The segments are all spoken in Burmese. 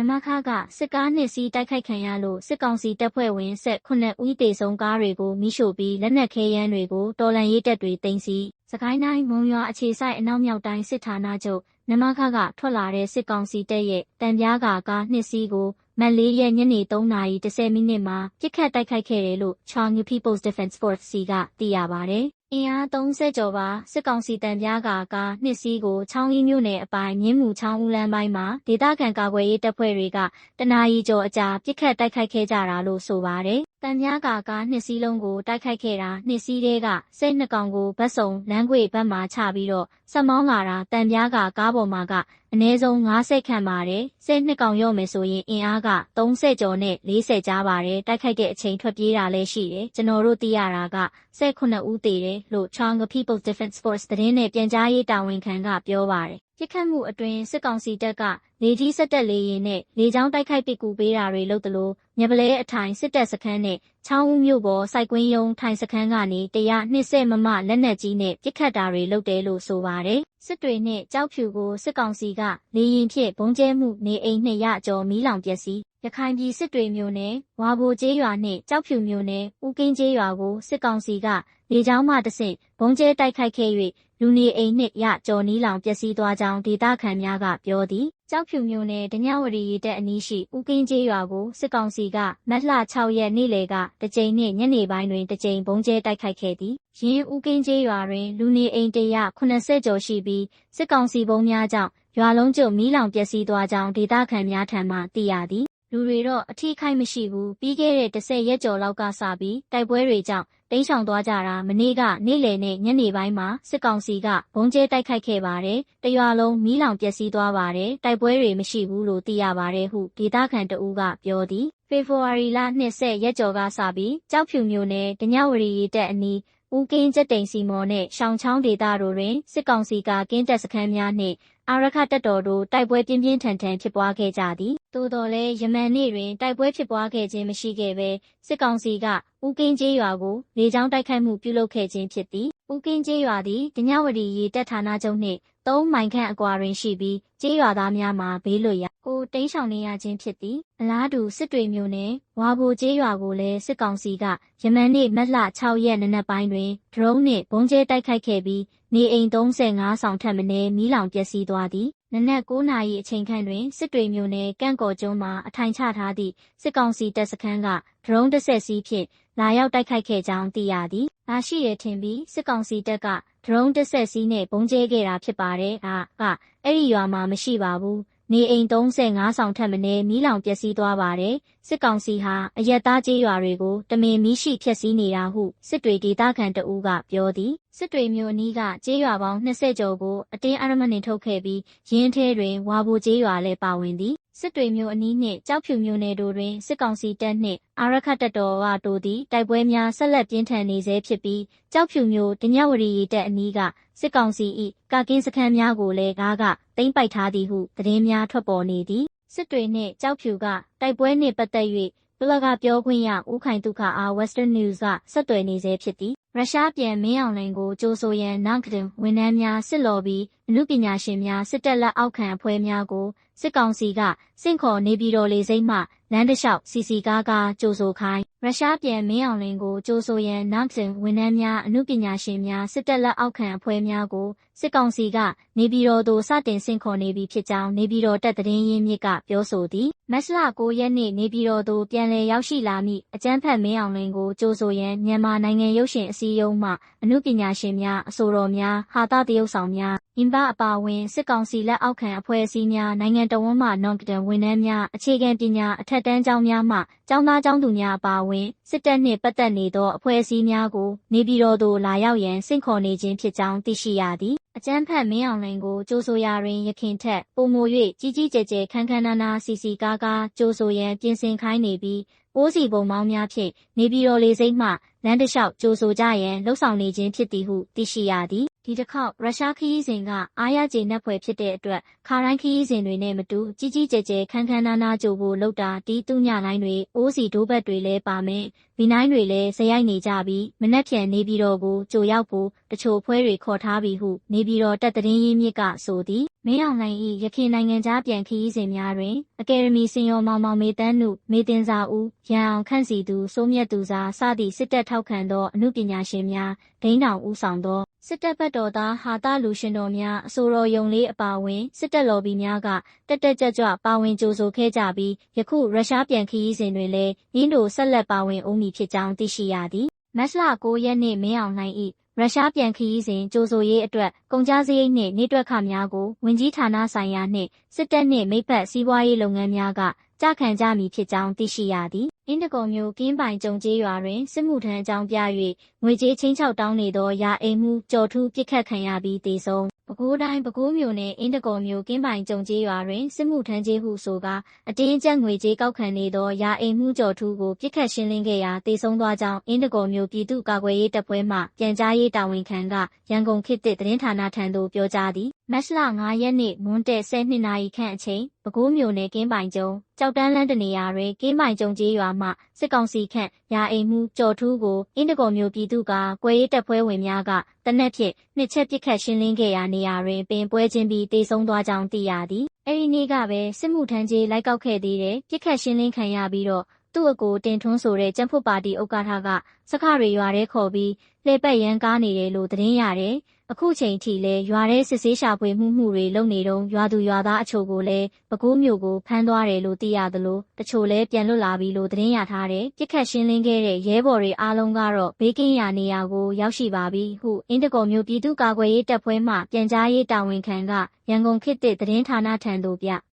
နမခကစစ်ကားနှစ်စီးတိုက်ခိုက်ခံရလို့စစ်ကောင်စီတပ်ဖွဲ့ဝင်ဆက်9ဦးတေဆုံးကားတွေကိုမိရှို့ပြီးလက်နက်ခဲယမ်းတွေကိုတော်လန်ရေးတပ်တွေတင်စီစကိုင်းတိုင်းမုံရွာအခြေစိုက်အနောက်မြောက်တိုင်းစစ်ဌာနချုပ်နမခကထွက်လာတဲ့စစ်ကောင်စီတပ်ရဲ့တံပြားကာကားနှစ်စီးကိုမက်လေးရဲ့ညနေ3:30မိနစ်မှာပြစ်ခတ်တိုက်ခိုက်ခဲ့တယ်လို့ Changi People's Defense Force ကသိရပါတယ်။ အင်အား30ကျော်ပါစစ်ကောင်စီတံပြားကာကားနှစ်စီးကိုချောင်းကြီးမြို့နယ်အပိုင်းမြင်းမူချောင်းဦးလမ်းပိုင်းမှာဒေသခံကာကွယ်ရေးတပ်ဖွဲ့တွေကတနာရီကျော်အကြာပြစ်ခတ်တိုက်ခိုက်ခဲ့ကြတာလို့ဆိုပါတယ်။တန်မြားကာကားနှစ်စီးလုံးကိုတိုက်ခိုက်ခဲ့တာနှစ်စီးတဲကစိတ်နှစ်ကောင်ကိုဗတ်စုံလမ်းခွေဘက်မှာချပြီးတော့ဆက်မောင်းလာတာတန်ပြားကာကားပေါ်မှာကအနည်းဆုံး90ခန့်ပါတယ်စိတ်နှစ်ကောင်ရော့မယ်ဆိုရင်အင်အားက30ကျော်နဲ့40ကြားပါတယ်တိုက်ခိုက်တဲ့အချိန်ထွက်ပြေးတာလည်းရှိတယ်ကျွန်တော်တို့သိရတာက18ဦးသေတယ်လို့ Changa People's Defense Force သတင်းနဲ့ပြန်ကြားရေးတာဝန်ခံကပြောပါတယ် ပြစ်ခတ်မှုအတွင်းစစ်ကောင်စီတပ်ကလေကြီးစက်တက်လေရင်နဲ့လေကြောင်းတိုက်ခိုက်ပစ်ကူပေးတာတွေလုပ်သလိုမြပလဲအထိုင်စစ်တပ်စခန်းနဲ့ချောင်းဦးမြို့ပေါ်စိုက်ကွင်းယုံထိုင်စခန်းကနေတရားနှစ်ဆမမလက်နက်ကြီးနဲ့ပစ်ခတ်တာတွေလုပ်တယ်လို့ဆိုပါတယ် စစ်တွေနဲ့ကြောက်ဖြူကိုစစ်ကောင်စီကလေရင်ဖြင့်ဘုံကျဲမှုနေအိမ်နှစ်ရကျော်မီးလောင်ပျက်စီးရခိုင်ပြည်စစ်တွေမျိုးနဲ့ဝါဘိုကျေးရွာနှင့်ကြောက်ဖြူမျိုးနဲ့ဦးကင်းကျေးရွာကိုစစ်ကောင်စီကလေကြောင်းမှတဆင့်ဘုံကျဲတိုက်ခိုက်ခဲ့၍လူနေအိမ်နှင့်ရကြော်နီးလောင်ပျက်စီးသွားကြောင်းဒေသခံများကပြောသည် ကြောက်ဖြူမျိုးနဲ့ဒညဝရီရီတက်အနီးရှိဦးကင်းကျေးရွာကိုစစ်ကောင်စီကမတ်လ6ရက်နေ့လယ်ကတကြိမ်နှင့်ညနေပိုင်းတွင်တကြိမ်ဘုံကျဲတိုက်ခိုက်ခဲ့သည်ရင်းဦးကင်းကျေးရွာတွင်လူနေအိမ်180ကျော်ရှိပြီးစစ်ကောင်စီဘုံများကြောင့်ရွာလုံးကျွတ်မီးလောင်ပျက်စီးသွားကြောင်းဒေသခံများထံမှသိရသည် လူတွေတော့အထီးခိုက်မရှိဘူးပြီးခဲ့တဲ့10ရက်ကျော်လောက်ကစပြီးတိုက်ပွဲတွေကြောင့်တိမ်းရှောင်သွားကြတာမနေ့ကနေ့လယ်နဲ့ညနေပိုင်းမှာစစ်ကောင်စီကဘုံကျဲတိုက်ခိုက်ခဲ့ပါတယ်။တရွာလုံးမီးလောင်ပျက်စီးသွားပါတယ်။တိုက်ပွဲတွေမရှိဘူးလို့သိရပါတယ်ဟုဒေသခံတဦးကပြောသည်။ဖေဖော်ဝါရီလ20ရက်ကျော်ကစပြီးကြောက်ဖြူမျိုးနဲ့ဒညဝရီရီတက်အနီးဦးကင်းကျက်တိန်စီမော်နဲ့ရှောင်းချောင်းဒေသတို့တွင်စစ်ကောင်စီကကင်းတပ်စခန်းများနှင့် အာရခတပ်တော်တို့တိုက်ပွဲပြင်းပြင်းထန်ထန်ဖြစ်ပွားခဲ့ကြသည်သို့တော်လည်းယမန်နေ့တွင်တိုက်ပွဲဖြစ်ပွားခဲ့ခြင်းမရှိခဲ့ဘဲစစ်ကောင်စီကဦးကင်းကျေးရွာကိုလေကြောင်းတိုက်ခိုက်မှုပြုလုပ်ခဲ့ခြင်းဖြစ်သည်ဦးကင်းကျေးရွာသည်ဒညဝတီရေတပ်ဌာနချုပ်နှင့်၃မိုင်ခန့်အကွာတွင်ရှိပြီးကျေးရွာသားများမှာဘေးလွတ်ရာကိုတိမ်းရှောင်နေရခြင်းဖြစ်သည်အလားတူစစ်တွေမျိုးနဲ့ဝါဘိုကျေးရွာကိုလည်းစစ်ကောင်စီကယမန်နေ့မတ်လ6ရက်နေ့နက်ပိုင်းတွင်ဒရုန်းနှင့်ဘုံကျဲတိုက်ခိုက်ခဲ့ပြီးနေအိမ်35ဆောင်ထပ်မံမီးလောင်ပျက်စီးသွားသည်နနက်9နာရီအချိန်ခန့်တွင်စစ်တွေမျိုးနယ်ကန့်ကော်ကျွန်းမှာအထိုင်ချထားသည့်စစ်ကောင်စီတပ်စခန်းကဒရုန်းတစ်ဆက်စီးဖြင့်လာရောက်တိုက်ခိုက်ခဲ့ကြောင်းသိရသည်။လာရှိရထင်ပြီးစစ်ကောင်စီတပ်ကဒရုန်းတစ်ဆက်စီးနဲ့ပုံကျဲခဲ့တာဖြစ်ပါတယ်။ဒါကအဲ့ဒီရွာမှာမရှိပါဘူး။ နေအိမ်35ဆောင်ထက်မနည်းမီးလောင်ပျက်စီးသွားပါတယ်။စစ်ကောင်စီဟာအရက်သားကျေးရွာတွေကိုတမင်မီးရှိဖျက်ဆီးနေတာဟုစစ်တွေဒေသခံတအူးကပြောသည်။စစ်တွေမျိုးအနီးကကျေးရွာပေါင်း20ကျော်ကိုအတင်းအရမနှင်ထုတ်ခဲ့ပြီးရင်းထဲတွင်ဝါဘိုကျေးရွာလည်းပါဝင်သည် စစ်တွေမျိုးအနီးနှင့်ကြောက်ဖြူမျိုးနယ်တို့တွင်စစ်ကောင်စီတပ်နှင့်အာရခတပ်တော်ကတို့သည်တိုက်ပွဲများဆက်လက်ပြင်းထန်နေဆဲဖြစ်ပြီးကြောက်ဖြူမျိုးဒညဝရီရီတပ်အနီးကစစ်ကောင်စီ၏ကာကင်းစခန်းများကိုလည်းကားကသိမ်းပိုက်ထားသည်ဟုသတင်းများထွက်ပေါ်နေသည်စစ်တွေနှင့်ကြောက်ဖြူကတိုက်ပွဲနှင့်ပတ်သက်၍ဘလကပြောခွင့်ရဦးခိုင်တုခအား Western News ကဆက်သွယ်နေဆဲဖြစ်သည်ရုရှားပြန်မင်းအောင်လှိုင်ကိုကြိုးဆိုရန်နောက်ကတင်ဝန်ထမ်းများစစ်လော်ပြီးအမှုပညာရှင်များစစ်တပ်လက်အောက်ခံအဖွဲ့များကို စစ်ကောင်စီကစင့်ခေါ်နေပြည်တော်လေစိမ့်မှလမ်းတစ်လျှောက်စီစီကားကားကြိုဆိုခိုင်းရုရှားပြန်မင်းအောင်လှိုင်ကိုကြိုဆိုရန်နောက်တင်ဝန်ထမ်းများအမှုပညာရှင်များစစ်တပ်လက်အောက်ခံအဖွဲ့များကိုစစ်ကောင်စီကနေပြည်တော်သို့စတင်စင့်ခေါ်နေပြီဖြစ်ကြောင်းနေပြည်တော်တပ်သတင်းရင်းမြစ်ကပြောဆိုသည်မတ်လ9ရက်နေ့နေပြည်တော်သို့ပြန်လည်ရောက်ရှိလာမည့်အကြမ်းဖက်မင်းအောင်လှိုင်ကိုကြိုဆိုရန်မြန်မာနိုင်ငံရုပ်ရှင်အစည်းအရုံးမှအမှုပညာရှင်များအဆိုတော်များဟာတာတရုပ်ဆောင်များ အင်ပါအပါဝင်စစ်ကောင်စီလက်အောက်ခံအဖွဲ့အစည်းများနိုင်ငံတော်ဝန်မှနော်ကတန်ဝန်ထမ်းများအခြေခံပညာအထက်တန်းကျောင်းများမှကျောင်းသားကျောင်းသူများအပါဝင်စစ်တပ်နှင့်ပတ်သက်နေသောအဖွဲ့အစည်းများကိုနေပြည်တော်သို့လာရောက်ရန်ဆင့်ခေါ်နေခြင်းဖြစ်ကြောင်းသိရှိရသည်အကျန်းဖတ်မင်းအောင်လှိုင်ကိုကြိုးဆိုရာတွင်ရခင်ထက်ပုံမို၍ကြီးကြီးကျယ်ကျယ်ခန်းခန်းနာနာစီစီကားကားကြိုးဆိုရန်ပြင်ဆင်ခိုင်းနေပြီးပိုးစီပုံမောင်းများဖြင့်နေပြည်တော်လေစိမ့်မှလမ်းတစ်လျှောက်ကြိုဆိုကြရန်လှုံ့ဆော်နေခြင်းဖြစ်သည်ဟုသိရှိရသည် ဒီတစ်ခေါက်ရုရှားခရီးစဉ်ကအားရကျေနပ်ဖွယ်ဖြစ်တဲ့အတွက်ခါတိုင်းခရီးစဉ်တွေနဲ့မတူကြီးကြီးကျယ်ကျယ်ခန်းခန်းနာနာကြိုဖို့လုပ်တာတီးတူးညတိုင်းတွေအိုးစီဒိုးဘက်တွေလည်းပါမယ် ဗီနိုင်းတွေလည်းဇရိုက်နေကြပြီးမနှက်ဖြန်နေပြည်တော်ကိုကြိုရောက်ဖို့တချို့ဖွဲ့တွေခေါ်ထားပြီဟုနေပြည်တော်တပ်သတင်းရင်းမြစ်ကဆိုသည်မင်းအောင်လှိုင်၏ရခိုင်နိုင်ငံသားပြန်ခရီးစဉ်များတွင်အကယ်ဒမီစင်ရောမောင်မောင်မေတန်းနုမေတင်စာဦးရန်အောင်ခန့်စီသူစိုးမြတ်သူစာစသည့်စစ်တပ်ထောက်ခံသောအမှုပညာရှင်များဒိန်းတောင်ဦးဆောင်သောစစ်တပ်ဘက်တော်သားဟာတာလူရှင်တော်များအဆိုတော်ယုံလေးအပါအဝင်စစ်တပ်လော်ဘီများကတက်တက်ကြွကြွပါဝင်ကြိုဆိုခဲ့ကြပြီးယခုရုရှားပြန်ခရီးစဉ်တွင်လည်းရင်းတို့ဆက်လက်ပါဝင်ဦးမည်ဖြစ်ကြောင်းသိရှိရသည်မတ်လ9ရက်နေ့မင်းအောင်လှိုင်၏ရုရှားပြန်ခရီးစဉ်ကြိုဆိုရေးအတွက်ကုန်ကြစရိတ်နှင့်နေတွက်ခများကိုဝင်ကြီးဌာနဆိုင်ရာနှင့်စစ်တပ်နှင့်မိဖက်စီးပွားရေးလုပ်ငန်းများကကြခံကြမည်ဖြစ်ကြောင်းသိရှိရသည် အင်းတကုံမျိုးကင်းပိုင်ကြုံကျေးရွာတွင်စစ်မှုထမ်းအကြောင်းပြ၍ငွေကြေးချင်းချောက်တောင်းနေသောရာအိမ်မှုကြော်ထူးပြစ်ခတ်ခံရပြီးတေဆုံးပဲခူးတိုင်းပဲခူးမြို့နယ်အင်းတကုံမြို့ကင်းပိုင်ကြုံကျေးရွာတွင်စစ်မှုထမ်းကျေးဟုဆိုကာအတင်းအကျပ်ငွေကြေးကောက်ခံနေသောရာအိမ်မှုကြော်ထူးကိုပြစ်ခတ်ရှင်းလင်းခဲ့ရာတေဆုံးသွားကြောင်းအင်းတကုံမြို့ပြည်သူ့ကာကွယ်ရေးတပ်ဖွဲ့မှပြန်ကြားရေးတာဝန်ခံကရန်ကုန်ခေတ်သစ်သတင်းဌာနထံသို့ပြောကြားသည်မတ်လ9ရက်နေ့မွန်းတဲ့12နာရီခန့်အချိန်ပဲခူးမြို့နယ်ကင်းပိုင်ကျုံကြောက်တန်းလန်းတနေရာတွင်ကင်းပိုင်ကျုံကျေးရွာမှစစ်ကောင်စီခန့်ရာအိမ်မှုကြော်ထူးကိုအင်းတကုံမြို့ပြည်သူကကွယ်ရေးတပ်ဖွဲ့ဝင်များကတနက်ဖြင့်နှစ်ချက်ပစ်ခတ်ရှင်းလင်းခဲ့ရာနေရာတွင်ပင်ပွဲချင်းပြီးတေဆုံးသွားကြောင်းသိရသည်အဲဒီနေ့ကပဲစစ်မှုထမ်းကြီးလိုက်ကောက်ခဲ့သေးတယ်ပစ်ခတ်ရှင်းလင်းခံရပြီးတော့ သူ့အကိုတင်ထွန်းဆိုတဲ့ကျန်းဖုတ်ပါတီဥက္ကဋ္ဌကစခတွေရွာထဲခေါ်ပြီးလှည့်ပတ်ရန်ကားနေတယ်လို့သတင်းရတယ်။အခုချိန်ထိလည်းရွာထဲစစ်ဆေးရှာဖွေမှုမှုတွေလုပ်နေတော့ရွာသူရွာသားအချို့ကိုလည်းပဲခူးမြို့ကိုဖမ်းသွားတယ်လို့သိရသလိုတချို့လည်းပြန်လွတ်လာပြီလို့သတင်းရထားတယ်။ပြစ်ခတ်ရှင်းလင်းခဲ့တဲ့ရဲဘော်တွေအားလုံးကတော့ဘေးကင်းရာနေရာကိုရောက်ရှိပါပြီဟုအင်းတကောမြို့ပြည်သူ့ကာကွယ်ရေးတပ်ဖွဲ့မှပြန်ကြားရေးတာဝန်ခံကရန်ကုန်ခေတ်သစ်သတင်းဌာနထံသို့ပြ။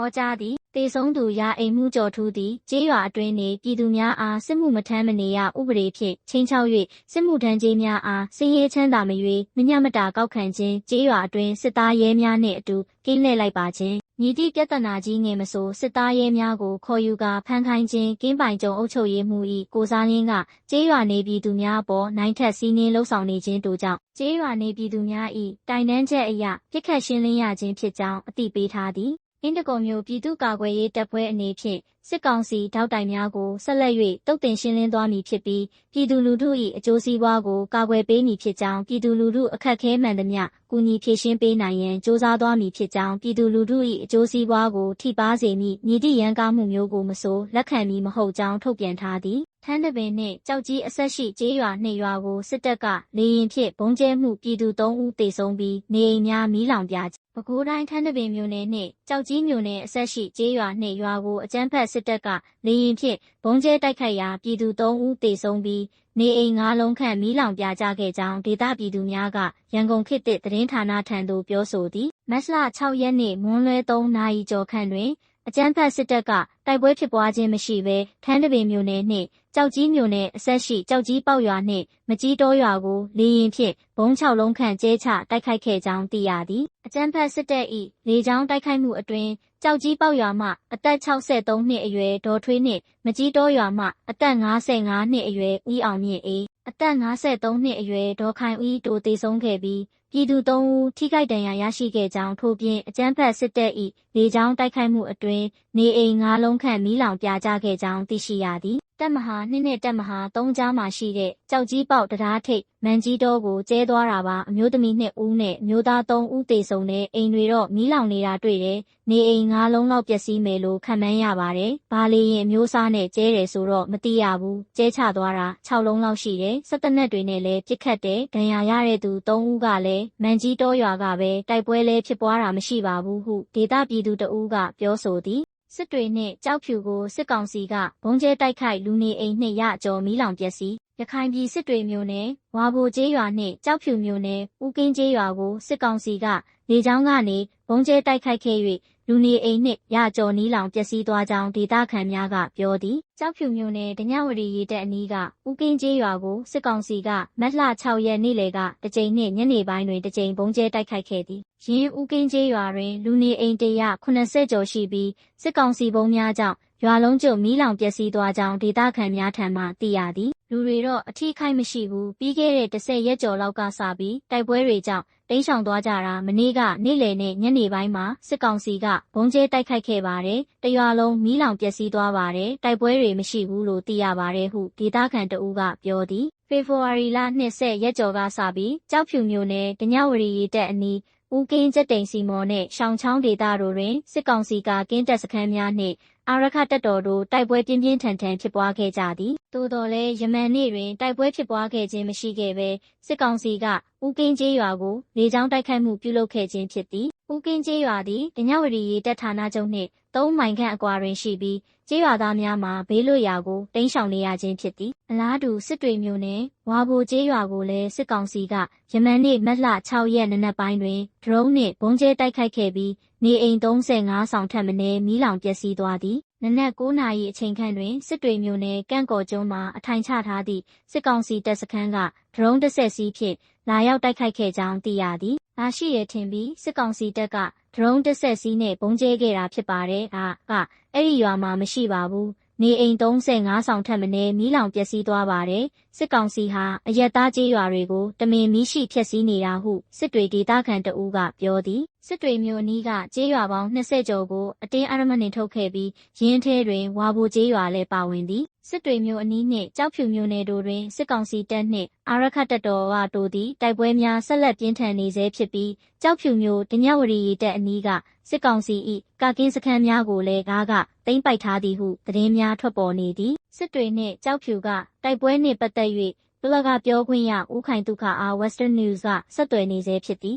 ဩကြားသည်တေဆုံးသူရာအိမ်မှုကျော်ထူးသည်ကျေးရွာအတွင်းနေပြည်သူများအားစစ်မှုမထမ်းမနေရဥပဒေဖြင့်ချင်းချောက်၍စစ်မှုထမ်းကြီးများအားစည်ရေးချမ်းသာမရွေမညမတာကောက်ခံခြင်းကျေးရွာအတွင်းစစ်သားရဲများနှင့်အတူကင်းလှည့်လိုက်ပါခြင်းညီတိပြဿနာကြီးငယ်မဆိုစစ်သားရဲများကိုခေါ်ယူကာဖမ်းခိုင်းခြင်းကင်းပိုင်ကြုံအုပ်ချုပ်ရေးမှု၏ကိုစားရင်းကကျေးရွာနေပြည်သူများအပေါ်နိုင်ထက်စီးနှင်းလှုပ်ဆောင်နေခြင်းတို့ကြောင့်ကျေးရွာနေပြည်သူများ၏တိုင်တန်းချက်အရပြစ်ခတ်ရှင်းလင်းရခြင်းဖြစ်ကြောင်းအသိပေးထားသည် အင်းတကုံမျိုးပြည်သူ့ကာကွယ်ရေးတပ်ဖွဲ့အနေဖြင့်စစ်ကောင်စီထောက်တိုင်များကိုဆက်လက်၍တုတ်တင်ရှင်းလင်းသွားမည်ဖြစ်ပြီးပြည်သူလူထု၏အကျိုးစီးပွားကိုကာကွယ်ပေးမည်ဖြစ်ကြောင်းပြည်သူလူထုအခက်ခဲမှန်သမျှကူညီဖြည့်ရှင်းပေးနိုင်ရန်စ조사သွားမည်ဖြစ်ကြောင်းပြည်သူလူထု၏အကျိုးစီးပွားကိုထိပါစေမည့်မြည်သည့်ရန်ကားမှုမျိုးကိုမဆိုလက်ခံမည်မဟုတ်ကြောင်းထုတ်ပြန်ထားသည်ထန်းတပင်နှင့်ကြောက်ကြီးအဆက်ရှိကျေးရွာနှင့်ရွာကိုစစ်တပ်ကလေရင်ဖြင့်ဘုံကျဲမှုပြည်သူ၃ဦးသေဆုံးပြီးနေအိမ်များမီးလောင်ပြ ပဲခူးတိုင်းထန်းတပင်မြို့နယ်နှင့်ကြောက်ကြီးမြို့နယ်အဆက်ရှိကျေးရွာနှင့်ရွာကိုအကြမ်းဖက်စစ်တပ်ကလေရင်ဖြင့်ဘုံကျဲတိုက်ခိုက်ရာပြည်သူ၃ဦးသေဆုံးပြီးနေအိမ်၅လုံးခန့်မီးလောင်ပြကြခဲ့ကြောင်းဒေသပြည်သူများကရန်ကုန်ခေတ်သစ်သတင်းဌာနထံသို့ပြောဆိုသည်မတ်လ6ရက်နေ့မွန်းလွဲ3နာရီကျော်ခန့်တွင် အကြမ်းဖက်စစ်တပ်ကတိုက်ပွဲဖြစ်ပွားခြင်းမရှိဘဲထန်းတပင်မြို့နယ်နှင့်ကြောက်ကြီးမြို့နယ်အဆက်ရှိကြောက်ကြီးပေါက်ရွာနှင့်မကြီးတောရွာကိုလေရင်ဖြင့်ဘုံ၆လုံးခန့်ကျဲချတိုက်ခိုက်ခဲ့ကြောင်းသိရသည်အကြမ်းဖက်စစ်တပ်၏လေကြောင်းတိုက်ခိုက်မှုအတွင်းကြောက်ကြီးပေါက်ရွာမှအသက်63နှစ်အရွယ်ဒေါ်ထွေးနှင့်မကြီးတောရွာမှအသက်55နှစ်အရွယ်ဦးအောင်မြင့်အေးအသက်53နှစ်အရွယ်ဒေါ်ခိုင်ဦးတို့သေဆုံးခဲ့ပြီးပြည်သူ၃ဦးထိခိုက်ဒဏ်ရာရရှိခဲ့ကြောင်းထို့ပြင်အကြမ်းဖက်စစ်တပ်၏ လေကြောင်းတိုက်ခိုက်မှုအတွင်းနေအိမ်၅လုံးခန့်မီးလောင်ပြာကျခဲ့ကြောင်းသိရှိရသည်တပ်မဟာ2နဲ့တပ်မဟာ3ကြားမှာရှိတဲ့ကြောက်ကြီးပေါက်တရားထိပ်မန်ကြီးတောကိုကျဲသွားတာပါအမျိုးသမီး2ဦးနဲ့မျိုးသား3ဦးသေဆုံးတဲ့အိမ်တွေတော့မီးလောင်နေတာတွေ့တယ်နေအိမ်၅လုံးလောက်ပျက်စီးမယ်လို့ခန့်မှန်းရပါတယ်ဘာလေရင်မျိုးစားနဲ့ကျဲတယ်ဆိုတော့မသိရဘူးကျဲချသွားတာ6လုံးလောက်ရှိတယ်စက်တနက်တွေနဲ့လည်းပြစ်ခတ်တယ်ဒဏ်ရာရတဲ့သူ3ဦးကလည်းမန်ကြီးတောရွာကပဲတိုက်ပွဲလဲဖြစ်ပွားတာမရှိပါဘူးဟုဒေသပြည်သူတဦးကပြောဆိုသည်စစ်တွေနှင့်ကြောက်ဖြူကိုစစ်ကောင်စီကဘုံကျဲတိုက်ခိုက်လူနေအိမ်နှင့်ရကြော်မီးလောင်ပျက်စီးရခိုင်ပြည်စစ်တွေမျိုးနယ်ဝါဘိုကျေးရွာနှင့်ကြောက်ဖြူမျိုးနယ်ဦးကင်းကျေးရွာကိုစစ်ကောင်စီကလေကြောင်းကနေဘုံကျဲတိုက်ခိုက်ခဲ့၍လူနေအိမ်နှင့်ရကြော်နီးလောင်ပျက်စီးသွားကြောင်းဒေသခံများကပြောသည်ကြောက်ဖြူမျိုးနယ်ဒညဝရီရေးတက်အနီးကဦးကင်းကျေးရွာကိုစစ်ကောင်စီကမတ်လ6ရက်နေ့လေကတကြိမ်နှင့်ညနေပိုင်းတွင်တကြိမ်ဘုံကျဲတိုက်ခိုက်ခဲ့သည် ရင်းဦးကင်းကျေးရွာတွင် လူနေအိမ်180ကျော်ရှိပြီးစစ်ကောင်စီဘုံများကြောင့်ရွာလုံးကျွတ်မီးလောင်ပျက်စီးသွားကြောင်းဒေသခံများထံမှသိရသည်လူတွေတော့အထီးခိုက်မရှိဘူးပြီးခဲ့တဲ့10ရက်ကျော်လောက်ကစပြီးတိုက်ပွဲတွေကြောင့်တိမ်းရှောင်သွားကြတာမနေ့ကနေ့လယ်နဲ့ညနေပိုင်းမှာစစ်ကောင်စီကဘုံကျဲတိုက်ခိုက်ခဲ့ပါတယ်တရွာလုံးမီးလောင်ပျက်စီးသွားပါတယ်တိုက်ပွဲတွေမရှိဘူးလို့သိရပါတယ်ဟုဒေသခံတဦးကပြောသည်ဖေဖော်ဝါရီလ20ရက်ကျော်ကစပြီးကြောက်ဖြူမျိုးနယ်ဒညဝရီရီတက်အနီး ဦးကင်းကျက်တိန်စီမော်နဲ့ရှောင်းချောင်းဒေသတို့တွင်စစ်ကောင်စီကကင်းတပ်စခန်းများနှင့်အာရခတပ်တော်တို့တိုက်ပွဲပြင်းပြင်းထန်ထန်ဖြစ်ပွားခဲ့ကြသည်သို့တော်လည်းယမန်နေ့တွင်တိုက်ပွဲဖြစ်ပွားခဲ့ခြင်းမရှိခဲ့ဘဲစစ်ကောင်စီကဦးကင်းကျေးရွာကိုလေကြောင်းတိုက်ခိုက်မှုပြုလုပ်ခဲ့ခြင်းဖြစ်သည်ဦးကင်းကျေးရွာသည်ဒညဝရီရေတပ်ဌာနချုပ်နှင့်သုံးမိုင်ခန့်အကွာတွင်ရှိပြီး ကျေးရွာသားများမှာဘေးလွတ်ရာကိုတိမ်းရှောင်နေရခြင်းဖြစ်သည်အလားတူစစ်တွေမျိုးနဲ့ဝါဘိုကျေးရွာကိုလည်းစစ်ကောင်စီကယမန်နေ့မတ်လ6ရက်နနက်ပိုင်းတွင်ဒရုန်းနှင့်ဘုံကျဲတိုက်ခိုက်ခဲ့ပြီးနေအိမ်35ဆောင်ထပ်မံမီးလောင်ပျက်စီးသွားသည်နနက်9နာရီအချိန်ခန့်တွင်စစ်တွေမျိုးနယ်ကန့်ကော်ကျွန်းမှာအထိုင်ချထားသည့်စစ်ကောင်စီတပ်စခန်းကဒရုန်းတစ်ဆက်စီးဖြင့်လာရောက်တိုက်ခိုက်ခဲ့ကြောင်းသိရသည်။ဒါရှိရထင်ပြီးစစ်ကောင်စီတပ်က ဒရုန်းတစ်ဆက်စီးနဲ့ပုံကျဲခဲ့တာဖြစ်ပါတယ်။ဒါကအဲ့ဒီရွာမှာမရှိပါဘူး။နေအိမ်35ဆောင်ထပ်မံမီးလောင်ပျက်စီးသွားပါတယ်။စစ်ကောင်စီဟာအရက်သားကျေးရွာတွေကိုတမင်မီးရှိဖျက်ဆီးနေတာဟုစစ်တွေဒေသခံတအူးကပြောသည်။စစ်တွေမျိုးအနီးကကျေးရွာပေါင်း20ကျော်ကိုအတင်းအရမနှင်ထုတ်ခဲ့ပြီးရင်းထဲတွင်ဝါဘူကျေးရွာလည်းပါဝင်သည်။ စစ်တွေမျိုးအနီးနှင့်ကြောက်ဖြူမျိုးနယ်တို့တွင်စစ်ကောင်စီတပ်နှင့်အာရခတပ်တော်ကတို့သည်တိုက်ပွဲများဆက်လက်ပြင်းထန်နေဆဲဖြစ်ပြီးကြောက်ဖြူမျိုးဒညဝရီရီတပ်အနီးကစစ်ကောင်စီ၏ကာကင်းစခန်းများကိုလည်းကားကသိမ်းပိုက်ထားသည်ဟုသတင်းများထွက်ပေါ်နေသည်စစ်တွေနှင့်ကြောက်ဖြူကတိုက်ပွဲနှင့်ပတ်သက်၍ဘလကပြောခွင့်ရဦးခိုင်တုခအား Western News ကဆက်သွယ်နေဆဲဖြစ်သည်